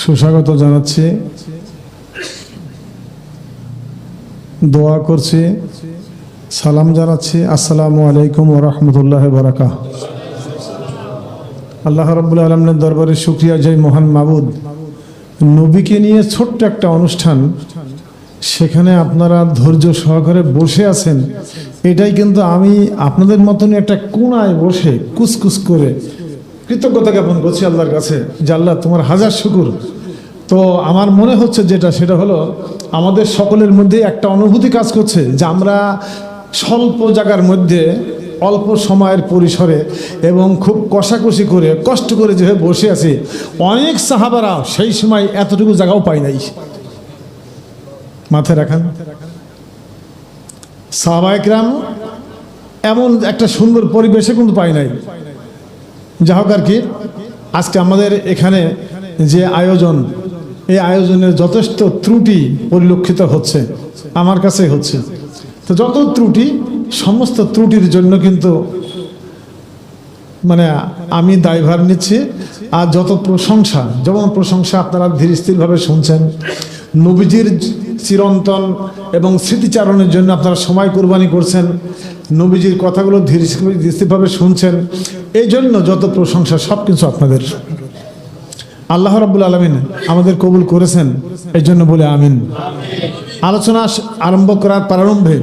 সুস্বাগত জানাচ্ছি। দোয়া করছি, সালাম জানাচ্ছি। আসসালামু আলাইকুম ও রহমতুল্লাহ বরাকা আল্লাহ রব্বুল আলমের দরবারে শুক্রিয়া জয় মহান মাবুদ নবীকে নিয়ে ছোট্ট একটা অনুষ্ঠান, সেখানে আপনারা ধৈর্য সহকারে বসে আছেন। এটাই কিন্তু আমি আপনাদের মতনই একটা কোনায় বসে কুসকুস করে কৃতজ্ঞতা জ্ঞাপন করছি আল্লাহর কাছে যে আল্লাহ তোমার হাজার শুকুর। তো আমার মনে হচ্ছে যেটা, সেটা হলো আমাদের সকলের মধ্যে একটা অনুভূতি কাজ করছে যে আমরা স্বল্প জায়গার মধ্যে অল্প সময়ের পরিসরে এবং খুব কষাকষি করে, কষ্ট করে যেভাবে বসে আছি, অনেক সাহাবারা সেই সময় এতটুকু জায়গাও পাই নাই। মাথায় রাখান। সাহবায়করাম এমন একটা সুন্দর পরিবেশে কিন্তু পাই নাই। যা হোক আর কি, আজকে আমাদের এখানে যে আয়োজন, এই আয়োজনের যথেষ্ট ত্রুটি পরিলক্ষিত হচ্ছে, আমার কাছে হচ্ছে। তো যত ত্রুটি, সমস্ত ত্রুটির জন্য কিন্তু মানে আমি দায়ভার নিচ্ছি, আর যত প্রশংসা, যেমন প্রশংসা আপনারা ধীর স্থিরভাবে শুনছেন, নবীজির চিরন্তন এবং স্মৃতিচারণের জন্য আপনারা সময় কোরবানি করছেন। নবীজির কথাগুলো ধীর স্থিরভাবে শুনছেন। এই জন্য যত প্রশংসা, সব কিছু আপনাদের। আল্লাহ রাবুল আলমিন আমাদের কবুল করেছেন। এই জন্য বলে আমিন। আলোচনা আরম্ভ করার প্রারম্ভে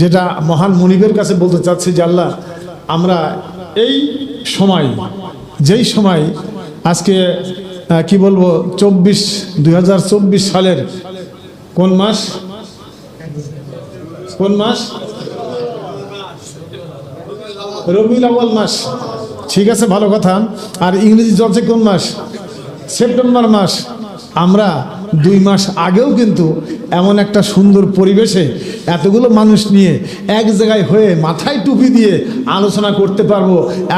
যেটা মহান মনিবের কাছে বলতে চাচ্ছি যে আল্লাহ, আমরা এই সময়, যেই সময় আজকে কি বলব, চব্বিশ, দুই সালের কোন মাস? কোন মাস? আউয়াল মাস। ঠিক আছে, ভালো কথা। আর ইংরেজি চলছে কোন মাস? সেপ্টেম্বর মাস। আমরা দুই মাস আগেও কিন্তু এমন একটা সুন্দর পরিবেশে এতগুলো মানুষ নিয়ে এক জায়গায় হয়ে মাথায় টুপি দিয়ে আলোচনা করতে পারব,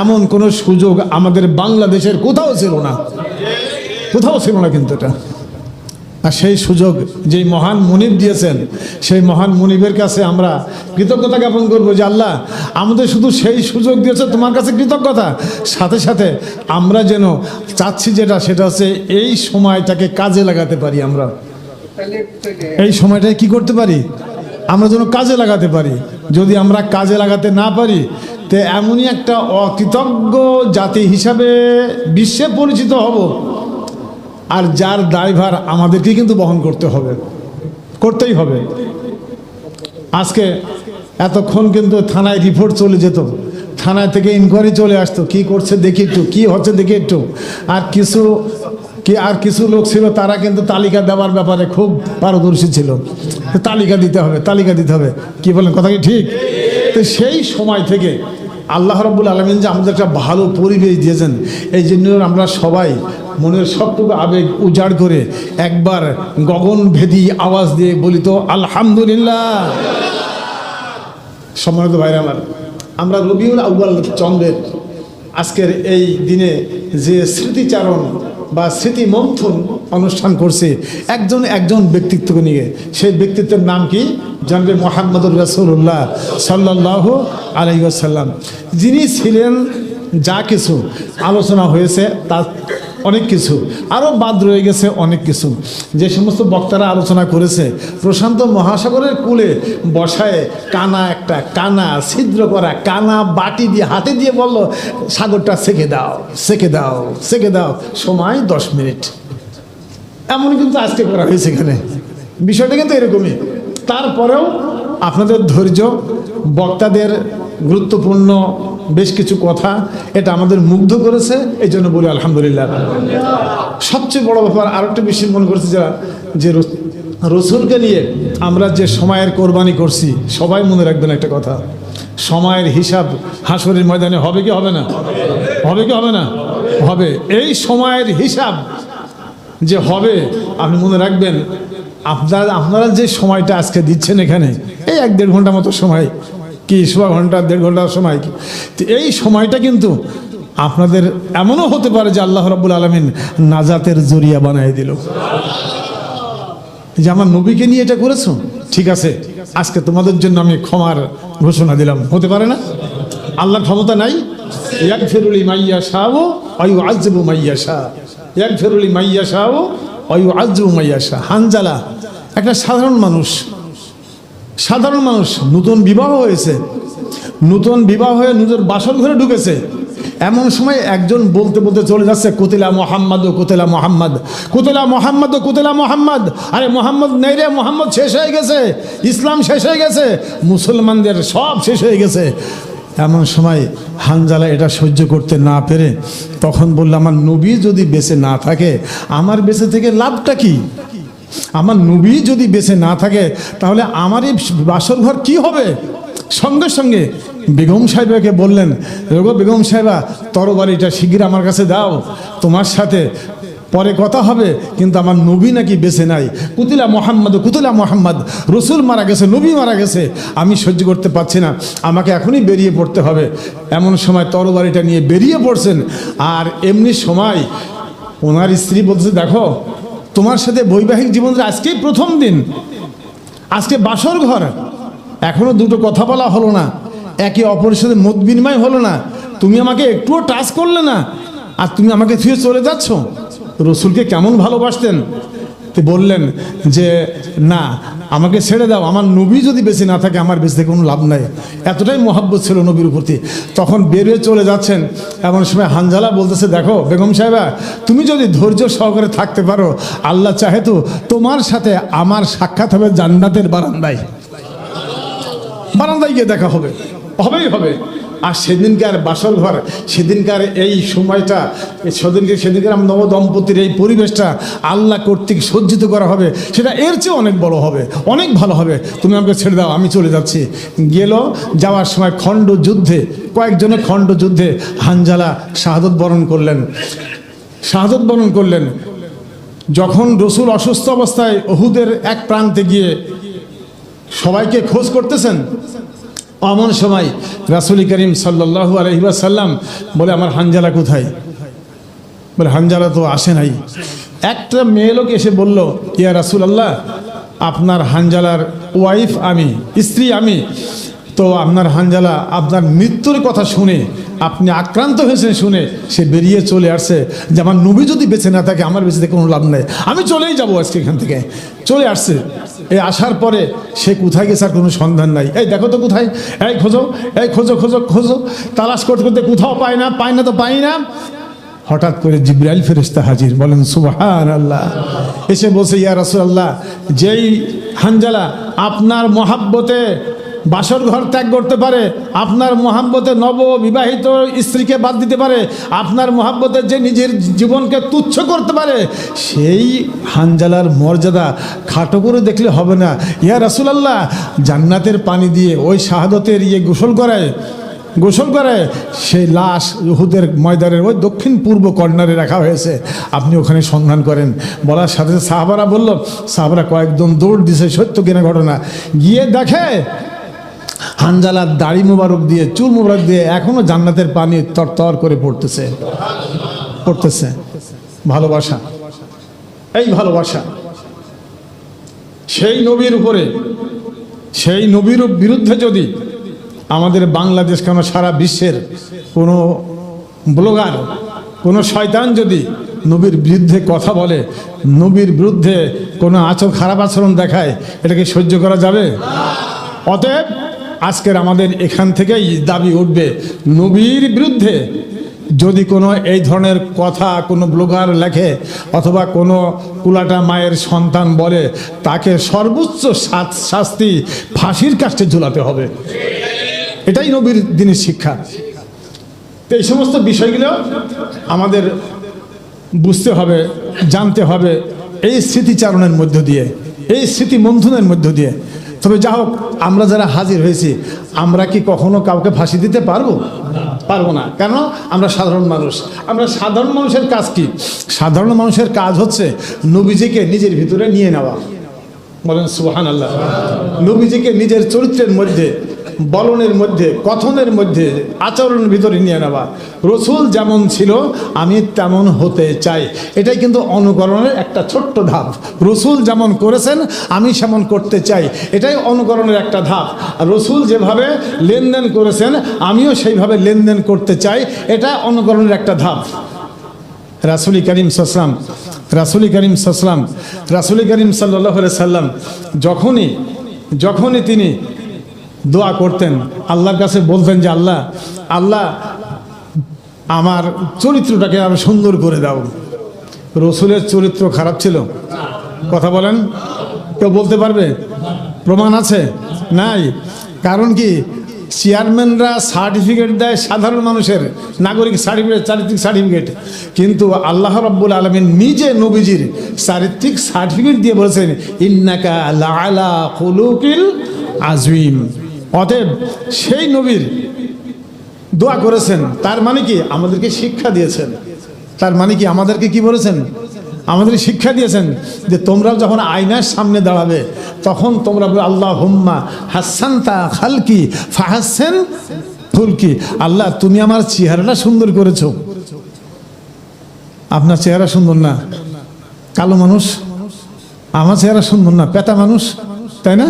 এমন কোনো সুযোগ আমাদের বাংলাদেশের কোথাও ছিল না। কোথাও ছিল না কিন্তু এটা। আর সেই সুযোগ যেই মহান মনিব দিয়েছেন, সেই মহান মনিবের কাছে আমরা কৃতজ্ঞতা জ্ঞাপন করব যে আল্লাহ, আমাদের শুধু সেই সুযোগ দিয়েছে, তোমার কাছে কৃতজ্ঞতা। সাথে সাথে আমরা যেন চাচ্ছি যেটা, সেটা হচ্ছে এই সময়টাকে কাজে লাগাতে পারি আমরা। এই সময়টায় কি করতে পারি? আমরা যেন কাজে লাগাতে পারি। যদি আমরা কাজে লাগাতে না পারি, তে এমনই একটা অকৃতজ্ঞ জাতি হিসাবে বিশ্বে পরিচিত হব। আর যার দায়ভার আমাদেরকে কিন্তু বহন করতে হবে, করতেই হবে। আজকে এতক্ষণ কিন্তু থানায় রিপোর্ট চলে যেত, থানায় থেকে ইনকোয়ারি চলে আসতো, কি করছে দেখি একটু, কি হচ্ছে দেখি একটু। আর কিছু, কি, আর কিছু লোক ছিল, তারা কিন্তু তালিকা দেওয়ার ব্যাপারে খুব পারদর্শী ছিল। তালিকা দিতে হবে, তালিকা দিতে হবে। কি বলেন, কথা কি ঠিক? তো সেই সময় থেকে আল্লাহ রব্বুল আলমিন যে আমাদের একটা ভালো পরিবেশ দিয়েছেন, এই জন্য আমরা সবাই মনের সবটুকু আবেগ উজাড় করে একবার গগনভেদী আওয়াজ দিয়ে বলি তো, আলহামদুলিল্লাহ। সম্মানিত ভাইরা আমার, আমরা রবিউল আউ্বাল চন্দ্রের আজকের এই দিনে যে স্মৃতিচারণ বা স্মৃতি মন্থন অনুষ্ঠান করছে, একজন একজন ব্যক্তিত্বকে নিয়ে, সেই ব্যক্তিত্বের নাম কি? জানবে মোহাম্মদুর রসুল্লাহ সাল্লাহ আলাইসাল্লাম যিনি ছিলেন যা কিছু আলোচনা হয়েছে তা অনেক কিছু। আরও বাদ রয়ে গেছে অনেক কিছু। যে সমস্ত বক্তারা আলোচনা করেছে, প্রশান্ত মহাসাগরের কুলে বসায় কানা একটা কানা ছিদ্র করা কানা বাটি দিয়ে, হাতে দিয়ে বলল, সাগরটা সেকে দাও সেকে দাও সেকে দাও। সময় দশ মিনিট। এমন কিন্তু আজকে করা হয়েছে এখানে। বিষয়টা কিন্তু এরকমই। তারপরেও আপনাদের ধৈর্য, বক্তাদের গুরুত্বপূর্ণ বেশ কিছু কথা এটা আমাদের মুগ্ধ করেছে এই জন্য বলি আলহামদুলিল্লাহ। সবচেয়ে বড় ব্যাপার আর একটা বিষয় মনে করেছে যারা, যে রসুলকে নিয়ে আমরা যে সময়ের কোরবানি করছি, সবাই মনে রাখবেন একটা কথা, সময়ের হিসাব হাসরের ময়দানে হবে কি হবে না? হবে কি হবে না? হবে। এই সময়ের হিসাব যে হবে, আপনি মনে রাখবেন, আপনারা আপনারা যে সময়টা আজকে দিচ্ছেন এখানে, এই এক দেড় ঘণ্টা মতো সময় কি সোয়া ঘণ্টা, দেড় ঘণ্টার সময় কি? এই সময়টা কিন্তু আপনাদের এমনও হতে পারে যে আল্লাহ রাবুল আলমিন নাজাতের জরিয়া বানিয়ে দিল। যে আমার নবীকে নিয়ে এটা করেছ? ঠিক আছে। আজকে তোমাদের জন্য আমি ক্ষমার ঘোষণা দিলাম। হতে পারে না? আল্লাহর ক্ষমতা নাই। এক ফেরুলি মাইয়া শাহ আয়ু আজবু মাইয়া শাহ এক ফেরুলি মাইয়া শাহ অয়ু মাইয়া শাহ হানজালা, একটা সাধারণ মানুষ সাধারণ মানুষ, নতুন বিবাহ হয়েছে। নতুন বিবাহ হয়ে নিজের বাসর ঘরে ঢুকেছে। এমন সময় একজন বলতে বলতে চলে যাচ্ছে, কুতিলা মোহাম্মদ ও কুতিলা মোহাম্মদ কুতিলা মোহাম্মদ ও কুতিলা মোহাম্মদ। আরে, মোহাম্মদ নেই রে, মোহাম্মদ শেষ হয়ে গেছে, ইসলাম শেষ হয়ে গেছে, মুসলমানদের সব শেষ হয়ে গেছে। এমন সময় হানজালা এটা সহ্য করতে না পেরে তখন বলল, আমার নবী যদি বেঁচে না থাকে, আমার বেঁচে থেকে লাভটা কি? আমার নবী যদি বেঁচে না থাকে, তাহলে আমার এই বাসর ঘর কি হবে? সঙ্গে সঙ্গে বেগম সাহেবাকে বললেন, রোগো বেগম সাহেবা, তরবারিটা শিগগির আমার কাছে দাও। তোমার সাথে পরে কথা হবে, কিন্তু আমার নবী নাকি বেঁচে নাই। কুতিলা মোহাম্মদ কুতিলা মোহাম্মদ, রসুল মারা গেছে, নবী মারা গেছে। আমি সহ্য করতে পারছি না। আমাকে এখনই বেরিয়ে পড়তে হবে। এমন সময় তরবারিটা নিয়ে বেরিয়ে পড়ছেন। আর এমনি সময় ওনার স্ত্রী বলছে দেখো তোমার সাথে বৈবাহিক জীবনের আজকেই প্রথম দিন। আজকে বাসর ঘর। এখনও দুটো কথা বলা হলো না। একে অপরের সাথে মত বিনিময় হলো না। তুমি আমাকে একটুও টাচ করলে না। আর তুমি আমাকে ছুঁয়ে চলে যাচ্ছ। রসুলকে কেমন ভালোবাসতেন। তো বললেন যে, না, আমাকে ছেড়ে দাও। আমার নবী যদি বেঁচে না থাকে, আমার বেঁচে কোনো লাভ নাই। এতটাই মহাব্বত ছিল নবীর প্রতি। তখন বেরিয়ে চলে যাচ্ছেন। এমন সময় হানজালা বলতেছে, দেখো, বেগম সাহেবা, তুমি যদি ধৈর্য সহকারে থাকতে পারো, আল্লাহ চাহে তো তোমার সাথে আমার সাক্ষাৎ হবে জান্নাতের বারান্দায়। বারান্দায় গিয়ে দেখা হবে। হবেই হবে। আর সেদিনকার বাসর ঘর, সেদিনকার এই সময়টা, সেদিনকে সেদিনকার নব দম্পতির এই পরিবেশটা আল্লাহ কর্তৃক সজ্জিত করা হবে। সেটা এর চেয়ে অনেক বড় হবে, অনেক ভালো হবে। তুমি আমাকে ছেড়ে দাও, আমি চলে যাচ্ছি। গেল, যাওয়ার সময় খণ্ড যুদ্ধে, কয়েকজনের খণ্ড যুদ্ধে হানজালা শাহাদত বরণ করলেন। শাহাদত বরণ করলেন। যখন রসুল অসুস্থ অবস্থায় অহুদের এক প্রান্তে গিয়ে সবাইকে খোঁজ করতেছেন অমন সময় রাসুল করিম সাল্লু আলহিবাসাল্লাম বলে, আমার হানজালা কোথায়? বলে, হানজালা তো আসে নাই। একটা মেয়ে লোক এসে বলল, ইয়া রাসুল আল্লাহ আপনার হানজালার ওয়াইফ আমি, স্ত্রী আমি। তো আপনার হানজালা, আপনার মৃত্যুর কথা শুনে, আপনি আক্রান্ত হয়েছেন শুনে সে বেরিয়ে চলে আসছে। যে আমার নবী যদি বেঁচে না থাকে, আমার বেঁচে কোনো লাভ নেই। আমি চলেই যাব আজকে এখান থেকে। চলে আসছে। এই আসার পরে সে কোথায় গেছে আর কোনো সন্ধান নাই। এই দেখো তো কোথায়। এই খোঁজো এই খোঁজো খোঁজো খোঁজো। তালাশ করতে করতে কোথাও পায় না পায় না তো পাই না। হঠাৎ করে জিব্রাইল ফেরেস্তা হাজির। বলেন সুবাহান আল্লাহ এসে বসে ইয়া রাসূলুল্লাহ, যেই হানজালা, আপনার মহাব্বতে বাসর ঘর ত্যাগ করতে পারে, আপনার মহাব্বতে নব বিবাহিত স্ত্রীকে বাদ দিতে পারে, আপনার মহাব্বতে যে নিজের জীবনকে তুচ্ছ করতে পারে, সেই হানজালার মর্যাদা খাটো করে দেখলে হবে না। ইয়া রাসূলুল্লাহ, জান্নাতের পানি দিয়ে ওই শাহাদতের ইয়ে গোসল করায়, গোসল করে সেই লাশ ইহুদের ময়দানের ওই দক্ষিণ পূর্ব কর্নারে রাখা হয়েছে। আপনি ওখানে সন্ধান করেন। বলার সাথে সাহাবারা বলল, সাহাবারা কয়েকদম দৌড় দিছে, সত্য কিনা ঘটনা। গিয়ে দেখে হানজালার দাড়ি মোবারক দিয়ে, চুল মোবারক দিয়ে এখনও জান্নাতের পানি তরতর করে পড়তেছে। পড়তেছে। ভালোবাসা। এই ভালোবাসা। সেই নবীর উপরে, সেই নবীর বিরুদ্ধে যদি আমাদের বাংলাদেশ কেন সারা বিশ্বের কোনো ব্লগার, কোনো শয়তান যদি নবীর বিরুদ্ধে কথা বলে, নবীর বিরুদ্ধে কোনো আচর খারাপ আচরণ দেখায় এটাকে সহ্য করা যাবে? অতএব আজকের আমাদের এখান থেকেই দাবি উঠবে, নবীর বিরুদ্ধে যদি কোনো এই ধরনের কথা কোনো ব্লগার লেখে অথবা কোনো কুলাটা মায়ের সন্তান বলে, তাকে সর্বোচ্চ শাস্তি ফাঁসির কাছে ঝুলাতে হবে। এটাই নবীর দিনের শিক্ষা। তো এই সমস্ত বিষয়গুলো আমাদের বুঝতে হবে, জানতে হবে, এই স্মৃতিচারণের মধ্য দিয়ে, এই স্মৃতি মন্থনের মধ্য দিয়ে। তবে যা হোক, আমরা যারা হাজির হয়েছি, আমরা কি কখনো কাউকে ফাঁসি দিতে পারব? পারব না। কেন? আমরা সাধারণ মানুষ। আমরা সাধারণ মানুষের কাজ কি? সাধারণ মানুষের কাজ হচ্ছে নবীজিকে নিজের ভিতরে নিয়ে নেওয়া। বলেন সুহান আল্লাহ নবীজিকে নিজের চরিত্রের মধ্যে বলনের মধ্যে, কথনের মধ্যে, আচরণের ভিতরে নিয়ে নেওয়া। রসুল যেমন ছিল, আমি তেমন হতে চাই। এটাই কিন্তু অনুকরণের একটা ছোট্ট ধাপ। রসুল যেমন করেছেন, আমি সেমন করতে চাই। এটাই অনুকরণের একটা ধাপ। আর রসুল যেভাবে লেনদেন করেছেন, আমিও সেইভাবে লেনদেন করতে চাই। এটা অনুকরণের একটা ধাপ। রাসুলি করিম সাসলাম রাসুল করিম সাল্লাম রাসুল করিম সাল্লাহ সাল্লাম যখনই যখনই তিনি দোয়া করতেন। আল্লাহর কাছে বলতেন যে, আল্লাহ আল্লাহ, আমার চরিত্রটাকে আরও সুন্দর করে দাও। রসুলের চরিত্র খারাপ ছিল। কথা বলেন। কেউ বলতে পারবে? প্রমাণ আছে? নাই। কারণ কি? চেয়ারম্যানরা সার্টিফিকেট দেয় সাধারণ মানুষের, নাগরিক সার্টিফিকেট, চারিত্রিক সার্টিফিকেট। কিন্তু আল্লাহ রব্বুল আলমিন নিজে নবীজির চারিত্রিক সার্টিফিকেট দিয়ে বলেছেন, ইন্নাকা লালা অতএব সেই নবীর দোয়া করেছেন, তার মানে কি আমাদেরকে শিক্ষা দিয়েছেন। তার মানে কি আমাদেরকে কি বলেছেন? আমাদের শিক্ষা দিয়েছেন যে তোমরা যখন আয়নার সামনে দাঁড়াবে, তখন তোমরা আল্লাহ হুম্মা হাসান তা খালকি ফাহাসেন ফুলকি। আল্লাহ, তুমি আমার চেহারাটা সুন্দর করেছ। আপনার চেহারা সুন্দর না? কালো মানুষ? আমার চেহারা সুন্দর না? পেতা মানুষ? তাই না?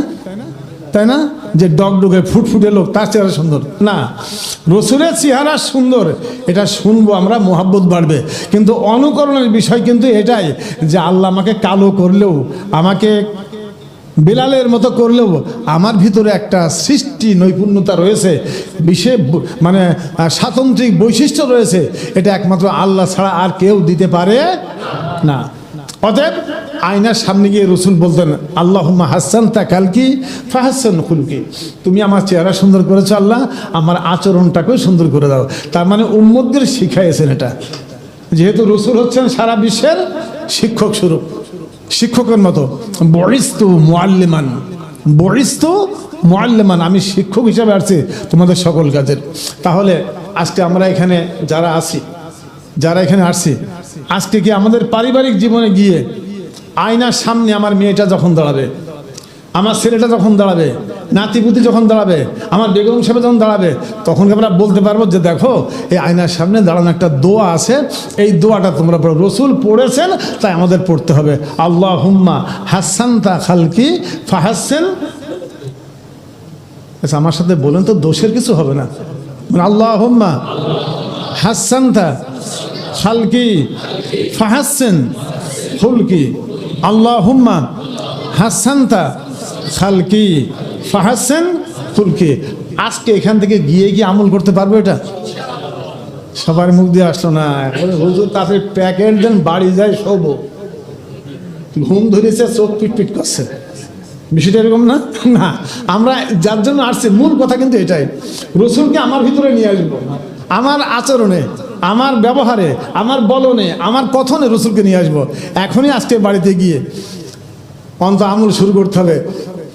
তাই না? যে ডগ ডগে ফুটফুটে লোক, তার চেহারা সুন্দর। না, রসুলের চেহারা সুন্দর, এটা শুনব আমরা, মোহাব্বত বাড়বে। কিন্তু অনুকরণের বিষয় কিন্তু এটাই, যে আল্লাহ আমাকে কালো করলেও, আমাকে বেলালের মতো করলেও, আমার ভিতরে একটা সৃষ্টি নৈপুণ্যতা রয়েছে, বিশেষ মানে স্বাতন্ত্রিক বৈশিষ্ট্য রয়েছে, এটা একমাত্র আল্লাহ ছাড়া আর কেউ দিতে পারে না। অতএব আয়নার সামনে গিয়ে রসুল বলতেন আল্লাহ হাসান তা কালকি ফাহাসান খুলকি। তুমি আমার চেহারা সুন্দর করেছ আল্লাহ, আমার আচরণটাকেও সুন্দর করে দাও। তার মানে উম্মদদের শিখাইয়েছেন এটা। যেহেতু রসুল হচ্ছেন সারা বিশ্বের শিক্ষক স্বরূপ, শিক্ষকের মতো। বরিস্তু মোয়াল্লেমান বরিস্তু মোয়াল্লেমান আমি শিক্ষক হিসাবে আসছি তোমাদের সকল কাজের। তাহলে আজকে আমরা এখানে যারা আছি যারা এখানে আসছি, আজকে কি আমাদের পারিবারিক জীবনে গিয়ে আয়নার সামনে আমার মেয়েটা যখন দাঁড়াবে, আমার ছেলেটা যখন দাঁড়াবে, নাতিপুতি যখন দাঁড়াবে, আমার বেগম সাহেব যখন দাঁড়াবে, তখন আমরা বলতে পারব যে দেখো, এই আয়নার সামনে দাঁড়ানো একটা দোয়া আছে, এই দোয়াটা তোমরা রসুল পড়েছেন, তাই আমাদের পড়তে হবে। আল্লাহ হুম্মা হাসান তা খালকি ফাহাসেন। আচ্ছা আমার সাথে বলেন তো, দোষের কিছু হবে না। আল্লাহ হুম্মা হাসান তা খালকি, ফাহাসেন, ফুলকি আল্লাহ হুম্মা হাসান্তা, খালকি, ফাহাসেন, ফুলকি। আজকে এখান থেকে গিয়ে গিয়ে আমল করতে পারব এটা? সবার মুখ দিয়ে আসলো না। এখন হুজুর তাতে প্যাকেট দেন, বাড়ি যায় শোবো। ঘুম ধরেছে, চোখ পিটপিট করছে। বিষয়টা এরকম না? না। আমরা যার জন্য আসছি, মূল কথা কিন্তু এটাই। রসুলকে আমার ভিতরে নিয়ে আসব। আমার আচরণে। আমার ব্যবহারে, আমার বলনে, আমার কথনে রসুলকে নিয়ে আসব। এখনই আজকে বাড়িতে গিয়ে অন্ত আমল শুরু করতে হবে।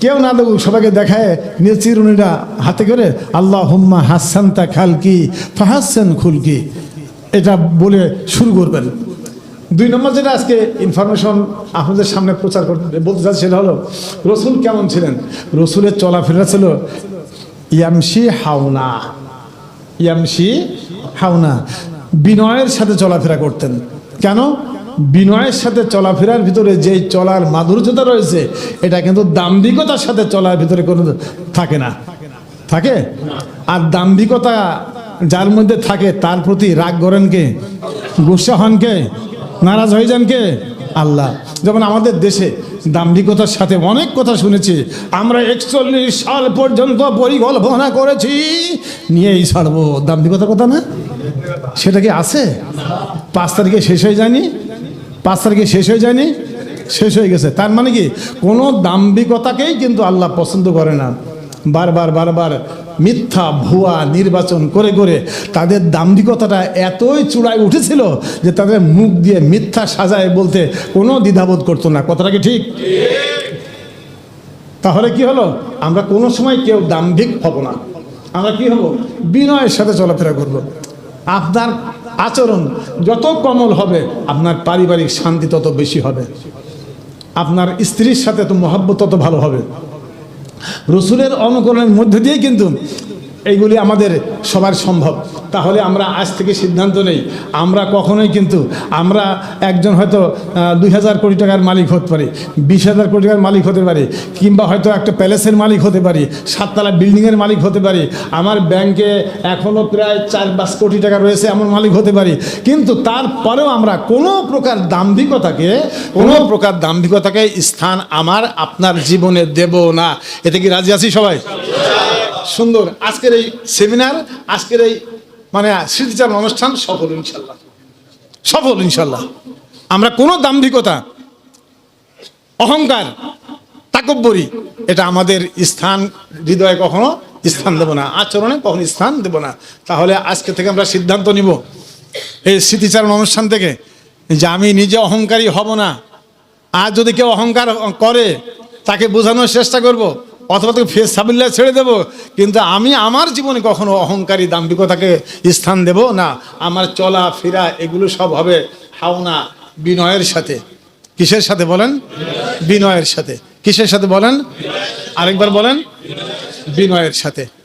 কেউ না দেখুক, সবাইকে দেখায় নিয়ে চিরুনিটা হাতে করে আল্লাহ হুম্মা হাসান তা খালকি, ফাহাসান খুলকি। এটা বলে শুরু করবেন। দুই নম্বর যেটা আজকে ইনফরমেশন আপনাদের সামনে প্রচার করতে বলতে চাচ্ছি, সেটা হলো, রসুল কেমন ছিলেন? রসুলের চলাফেরা ছিল, ইয়ামশি হাওনা ইয়ামশি হাওনা। বিনয়ের সাথে চলাফেরা করতেন। কেন? বিনয়ের সাথে চলাফেরার ভিতরে যে চলার মাধুর্যতা রয়েছে, এটা কিন্তু দাম্ভিকতার সাথে চলার ভিতরে কোনো থাকে না। থাকে? আর দাম্ভিকতা যার মধ্যে থাকে, তার প্রতি রাগ করেন কে? গুসা হন কে? নারাজ হয়ে যান কে? আল্লাহ। যেমন আমাদের দেশে দাম্ভিকতার সাথে অনেক কথা শুনেছি, আমরা একচল্লিশ সাল পর্যন্ত পরিকল্পনা করেছি, নিয়েই ছাড়বো। দাম্ভিকতার কথা না? সেটা কি আছে? পাঁচ তারিখে শেষ হয়ে যায়নি? পাঁচ তারিখে শেষ হয়ে যায়নি? শেষ হয়ে গেছে। তার মানে কি? কোনো দাম্ভিকতাকেই কিন্তু আল্লাহ পছন্দ করে না। বারবার বারবার মিথ্যা, ভুয়া নির্বাচন করে করে তাদের দাম্ভিকতাটা এতই চূড়ায় উঠেছিল যে তাদের মুখ দিয়ে মিথ্যা সাজায় বলতে কোনো দ্বিধাবোধ করতো না। কথাটা কি ঠিক? তাহলে কি হলো? আমরা কোনো সময় কেউ দাম্ভিক হব না। আমরা কি হব? বিনয়ের সাথে চলাফেরা করব। আপনার আচরণ যত কমল হবে, আপনার পারিবারিক শান্তি তত বেশি হবে। আপনার স্ত্রীর সাথে তো মহাব্বত তত ভালো হবে। রসুলের অনুকরণের মধ্যে দিয়ে কিন্তু এইগুলি আমাদের সবার সম্ভব। তাহলে আমরা আজ থেকে সিদ্ধান্ত নেই। আমরা কখনোই কিন্তু, আমরা একজন হয়তো দুই হাজার কোটি টাকার মালিক হতে পারি, বিশ হাজার কোটি টাকার মালিক হতে পারি, কিংবা হয়তো একটা প্যালেসের মালিক হতে পারি, সাততলা বিল্ডিংয়ের মালিক হতে পারি, আমার ব্যাংকে এখনও প্রায় চার পাঁচ কোটি টাকা রয়েছে এমন মালিক হতে পারি। কিন্তু তারপরেও আমরা কোনো প্রকার দাম্ভিকতাকে, কোনো প্রকার দাম্ভিকতাকে স্থান আমার, আপনার জীবনে দেব না। এতে কি রাজি আছি সবাই? সুন্দর। আজকের এই সেমিনার আজকের এই মানে স্মৃতিচারণ অনুষ্ঠান সফল ইনশাল্লাহ। সফল ইনশাল্লাহ। আমরা কোনো দাম্ভিকতা, অহংকার, তাকব্বরি, এটা আমাদের স্থান, হৃদয়ে কখনো স্থান দেব না। আচরণে কখনো স্থান দেব না। তাহলে আজকে থেকে আমরা সিদ্ধান্ত নিব এই স্মৃতিচারণ অনুষ্ঠান থেকে যে আমি নিজে অহংকারী হব না। আর যদি কেউ অহংকার করে, তাকে বোঝানোর চেষ্টা করব। অথবা তোকে ফেস সাবিল্লা ছেড়ে দেবো। কিন্তু আমি আমার জীবনে কখনো অহংকারী দাম্ভিকতাকে স্থান দেব না। আমার চলা, ফেরা, এগুলো সব হবে হাওনা, বিনয়ের সাথে। কিসের সাথে বলেন? বিনয়ের সাথে। কিসের সাথে বলেন? আরেকবার বলেন? বিনয়ের সাথে।